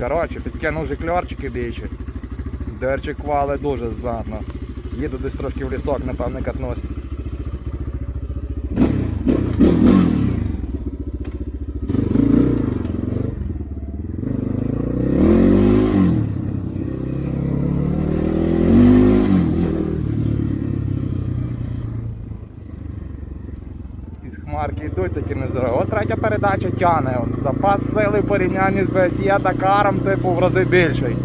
Коротше, підкинув жикльорчики більше. Дерчик вали дуже знатно. Їду десь трошки в лісок, напевне, катнусь. Хмарки йдуть такі нездорові. От третя передача тяне. От, запас сили в порівнянні з BSE Дакаром, типу, в рази більший.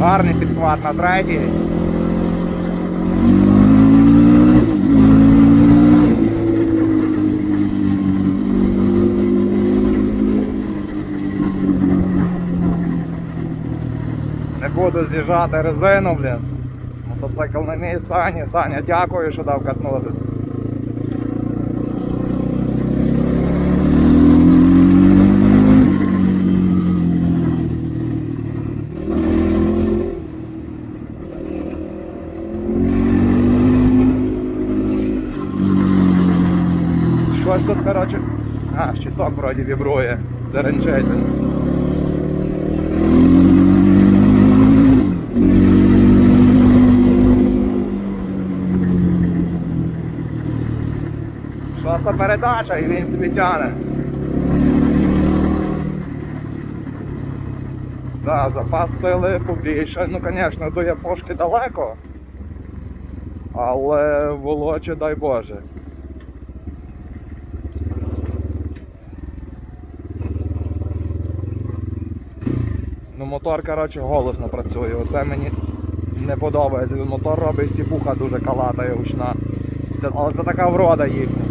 Гарний підхват на третій. Буду з'їжджати резину, блін. Мотоцикл на мій Сані. Саня, дякую, що дав катнутись. Щось тут, коротше. А, щиток вроді вібрує. Це Шоста передача і він собі тяне. Да, запас сили побільше. Ну, звісно, до Япошки далеко. Але волоче, дай Боже. Ну, мотор, коротше, голосно працює. Оце мені не подобається. Мотор робить стіпуха дуже калатає гучна. Це, але це така врода їхня.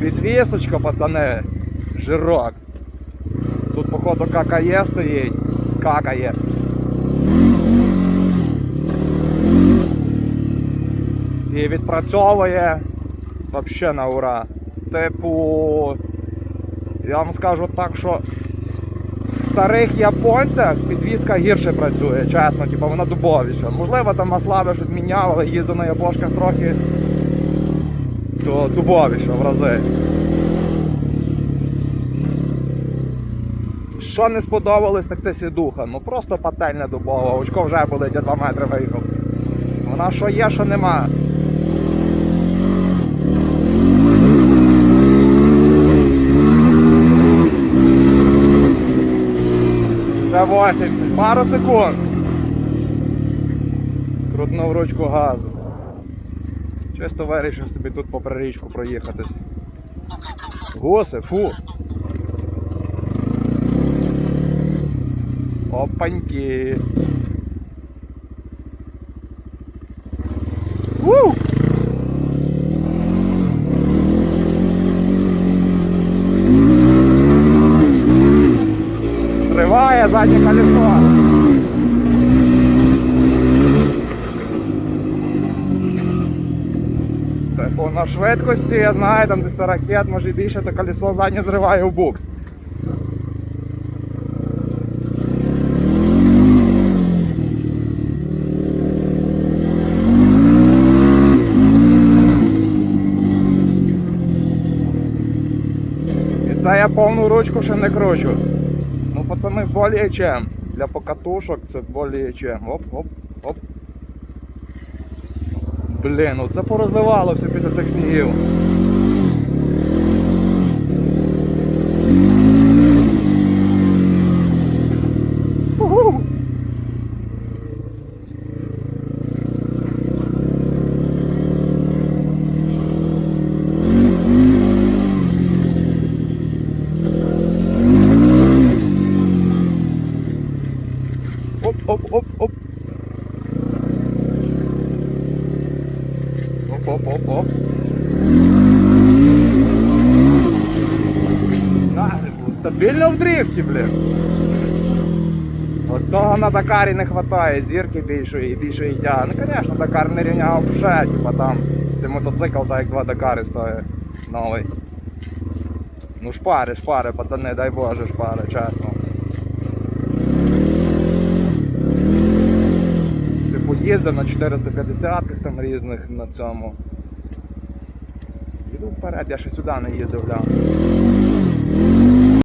Підвісочка, пацани. Жирок. Тут, походу, какає стоїть. Какає. І відпрацьовує вообще на ура. Типу, я вам скажу так, що старих японцях підвізка гірше працює, чесно, типу вона дубовіша. Можливо, там масла би щось міняв, але їздив на япошках трохи, то дубовіша в рази. Що не сподобалось, так це сідуха. Ну просто пательня дубова, очко вже болить, я 2 метри виїхав. Вона що є, що нема. Вже 80, пару секунд. Крутнув ручку газу. Чисто вирішив собі тут по річку проїхати. Госи, фу. Опаньки. Ву! Зриває заднє колесо. Типу на швидкості, я знаю, там десь 40, може більше, то колесо заднє зриває в букс. Це я повну ручку ще не кручу. Пацани, более чем. Для покатушок це более чем. Оп, оп, оп. Блін, ну це порозливало після цих снігів. Уху. Оп, оп, оп, оп. Оп, оп, оп. Стабільно в дрифті, блін. Оцього на Дакарі не вистачає, зірки більшої і більшої тяги. Ну, звісно, Дакар не рівняв вже, типа там. Це мотоцикл, так як два Дакари стоїть новий. Ну шпари, шпари, пацани, дай Боже, шпари, чесно. Типу їздив на 450 там різних на цьому. Їду вперед, я ще сюди не їздив, гляну.